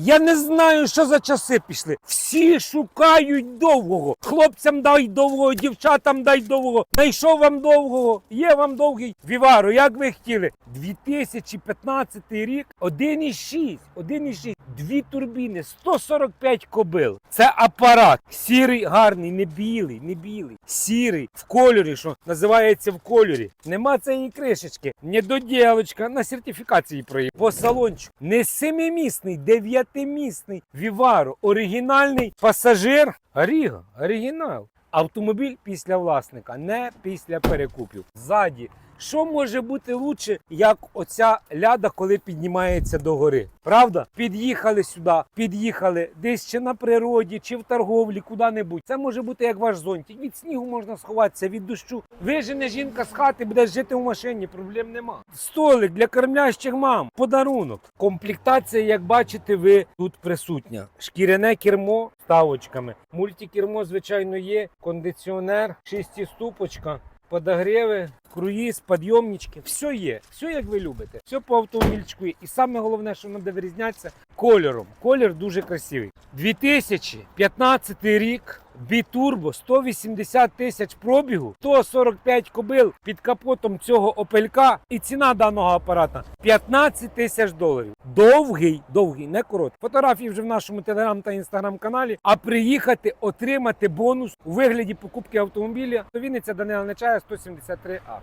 Я не знаю, що за часи пішли. Всі шукають довгого. Хлопцям дай довгого, дівчатам дай довгого. Найшов вам довгого, є вам довгий. Віваро, як ви хотіли? 2015 рік 1,6, 1,6, дві турбіни, 145 кобил. Це апарат. Сірий, гарний, не білий, не білий. Сірий, в кольорі, що називається в кольорі. Нема цієї кришечки. Недоділочка на сертифікації проїв. По салончику. Не семимісний, дев'ятимісний. Віваро. Оригінальний пасажир. Ріга, оригінал. Автомобіль після власника, не після перекупів. Ззаді. Що може бути лучше, як оця ляда, коли піднімається до гори? Правда? Під'їхали сюди, під'їхали десь чи на природі, чи в торговлі, куди-небудь. Це може бути як ваш зонтик. Від снігу можна сховатися, від дощу. Вижене жінка з хати, буде жити в машині, проблем нема. Столик для кормлящих мам, подарунок. Комплектація, як бачите, ви тут присутня. Шкіряне кермо ставочками. Мультикермо, звичайно, є, кондиціонер, шестиступочка. Подогріви, круїз, підйомнички, все є, все як ви любите, все по автомобільчику. І саме головне, що треба вирізнятися кольором. Колір дуже красивий. 2015 рік. Бітурбо 180 тисяч пробігу, 145 кобил під капотом цього опелька. І ціна даного апарата 15 тисяч доларів. Довгий, довгий, не короткий. Фотографії вже в нашому телеграм та інстаграм каналі. А приїхати отримати бонус у вигляді покупки автомобіля. То Вінниця Данила Нечая 173А.